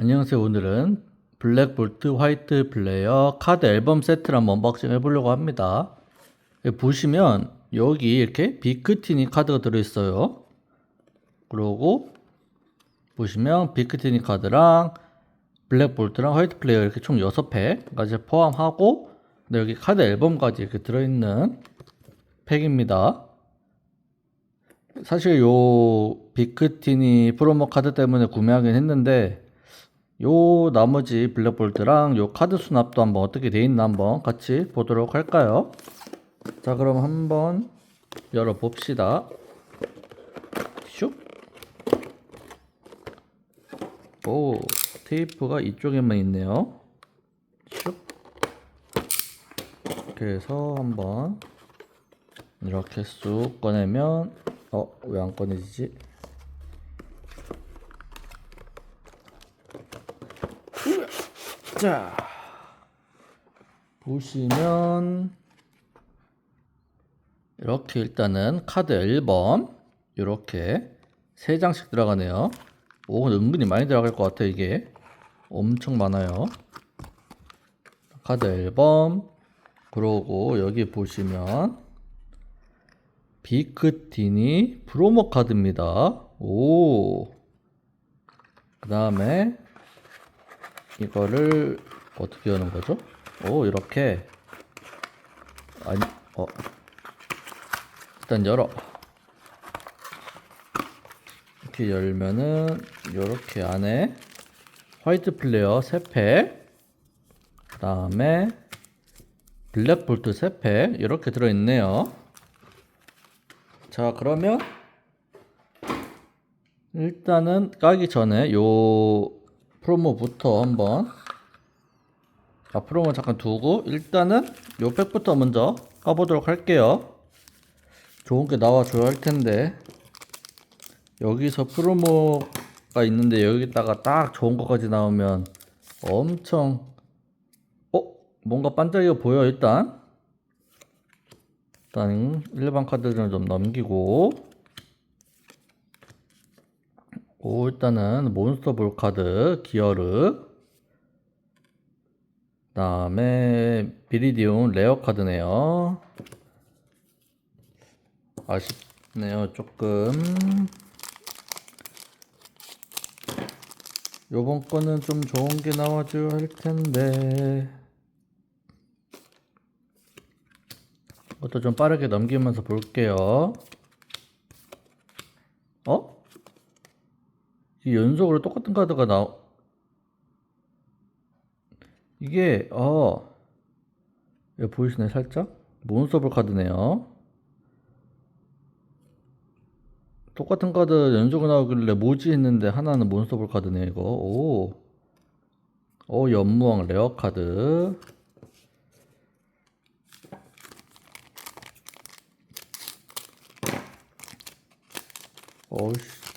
안녕하세요. 오늘은 블랙 볼트 화이트 플레이어 카드 앨범 세트를 한번 언박싱 해보려고 합니다. 보시면 여기 이렇게 비크티니 카드가 들어있어요. 그리고 보시면 비크티니 카드랑 블랙 볼트랑 화이트 플레이어 이렇게 총 6팩까지 포함하고 근데 여기 카드 앨범까지 이렇게 들어있는 팩입니다. 사실 요 비크티니 프로모 카드 때문에 구매하긴 했는데 요 나머지 블랙볼트랑 요 카드 수납도 한번 어떻게 돼 있나 한번 같이 보도록 할까요? 자 그럼 한번 열어 봅시다. 슉. 오 테이프가 이쪽에만 있네요. 슉. 해서 한번 이렇게 쑥 꺼내면 어 왜 안 꺼내지지? 자 보시면 이렇게 일단은 카드 앨범 이렇게 세 장씩 들어가네요. 오 은근히 많이 들어갈 것 같아 이게 엄청 많아요. 카드 앨범 그러고 여기 보시면 비크티니 프로모 카드입니다. 오. 그 다음에 이거를 어떻게 여는 거죠? 오, 이렇게. 아니, 어. 일단 열어. 이렇게 열면은, 이렇게 안에 화이트 플레이어 3팩, 그 다음에 블랙 볼트 3팩, 이렇게 들어있네요. 자, 그러면 일단은 까기 전에 요 프로모부터 한번 아, 프로모 잠깐 두고 일단은 요 팩부터 먼저 까보도록 할게요. 좋은 게 나와줘야 할 텐데 여기서 프로모가 있는데 여기다가 딱 좋은 거까지 나오면 엄청 어? 뭔가 반짝이가 보여 일단 일단 일반 카드들은 좀 넘기고 오 일단은 몬스터 볼 카드 기어르. 다음에 비리디움 레어 카드네요. 아쉽네요 조금. 요번 거는 좀 좋은 게 나와줘야 할 텐데. 이것도 좀 빠르게 넘기면서 볼게요. 어? 이 연속으로 똑같은 카드가 나 이게 어 보이시나요? 살짝? 몬스터볼 카드네요. 똑같은 카드 연속으로 나오길래 뭐지 했는데 하나는 몬스터볼 카드네 이거. 오. 오 연무왕 레어 카드. 어이씨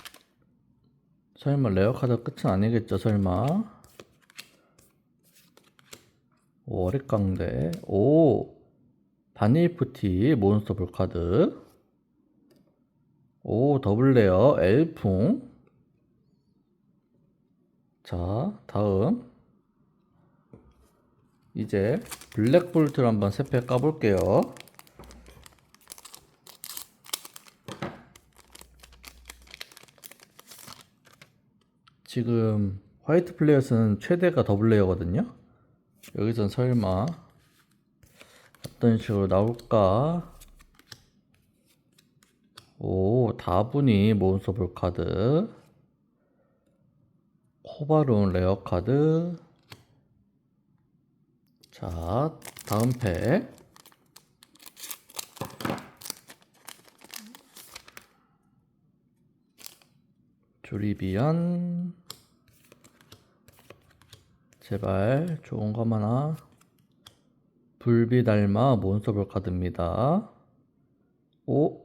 설마 레어 카드 끝은 아니겠죠 설마? 오 어릿강대. 오 바닐프티 몬스터볼 카드. 오 더블 레어 엘풍. 자 다음. 이제 블랙볼트를 한번 세팩 까볼게요 지금 화이트 플레이어스는 최대가 더블 레어거든요. 여기선 설마 어떤 식으로 나올까? 오, 다분히 몬스터볼 카드. 코바룬 레어 카드. 자, 다음 팩. 조리비안. 제발 좋은 거 하나 불비달마 몬스터볼 카드입니다. 오,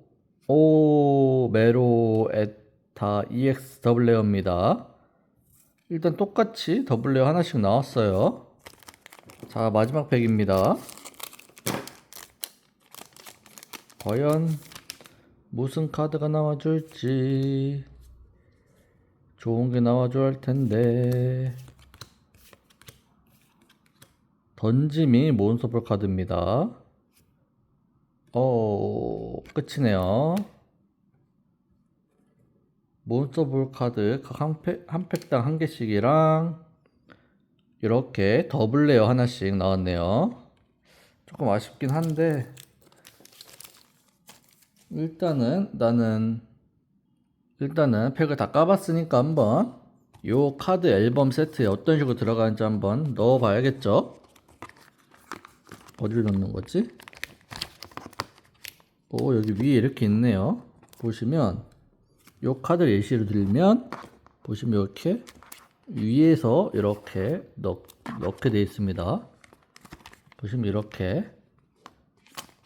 오 메로 에타 EX 더블 레어입니다. 일단 똑같이 더블 레어 하나씩 나왔어요. 자 마지막 팩입니다. 과연 무슨 카드가 나와줄지. 좋은 게 나와줘야 할 텐데 던짐이 몬스터볼 카드입니다. 어, 끝이네요. 몬스터볼 카드 각한 팩당 한 개씩이랑 이렇게 더블 레어 하나씩 나왔네요. 조금 아쉽긴 한데 일단은 나는 일단은 팩을 다 까봤으니까 한번 요 카드 앨범 세트에 어떤 식으로 들어가는지 한번 넣어봐야겠죠? 어디를 넣는 거지? 오 여기 위에 이렇게 있네요. 보시면 요 카드 예시를 들면 보시면 이렇게 위에서 이렇게 넣, 넣게 되어 있습니다. 보시면 이렇게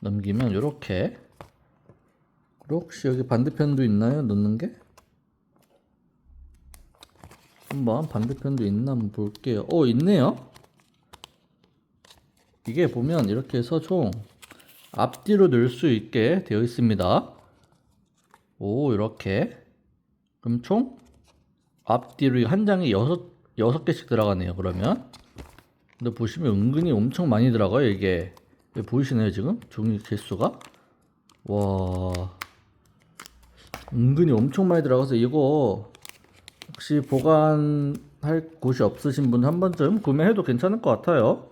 넘기면 이렇게 혹시 여기 반대편도 있나요? 넣는 게? 한번 반대편도 있나 한번 볼게요. 오 있네요. 이게 보면 이렇게 해서 총 앞뒤로 넣을 수 있게 되어 있습니다. 오 이렇게 그럼 총 앞뒤로 한 장에 여섯 여섯 개씩 들어가네요. 그러면 근데 보시면 은근히 엄청 많이 들어가요. 이게 보이시나요 지금 종이 개수가 와 은근히 엄청 많이 들어가서 이거 혹시 보관할 곳이 없으신 분 한 번쯤 구매해도 괜찮을 것 같아요.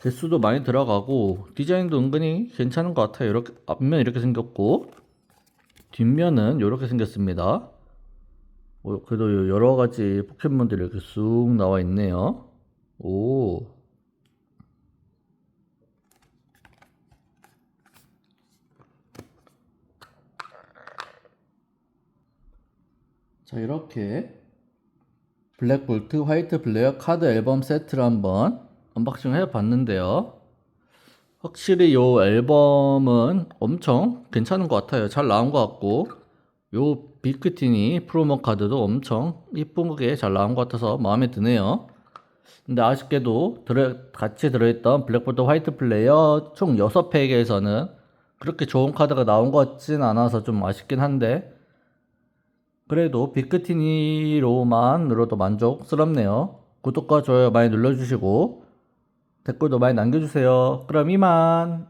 개수도 많이 들어가고 디자인도 은근히 괜찮은 것 같아요. 이렇게 앞면 이렇게 생겼고 뒷면은 이렇게 생겼습니다. 어, 그래도 여러 가지 포켓몬들이 이렇게 쑥 나와 있네요. 오. 자, 이렇게 블랙볼트 화이트 블레어 카드 앨범 세트를 한번 언박싱 해 봤는데요. 확실히 요 앨범은 엄청 괜찮은 것 같아요. 잘 나온 것 같고, 요 비크티니 프로모 카드도 엄청 이쁘게 잘 나온 것 같아서 마음에 드네요. 근데 아쉽게도 들어, 같이 들어있던 블랙볼트 화이트 플레이어 총 6팩에서는 그렇게 좋은 카드가 나온 것 같진 않아서 좀 아쉽긴 한데, 그래도 비크티니로만으로도 만족스럽네요. 구독과 좋아요 많이 눌러주시고 댓글도 많이 남겨주세요. 그럼 이만.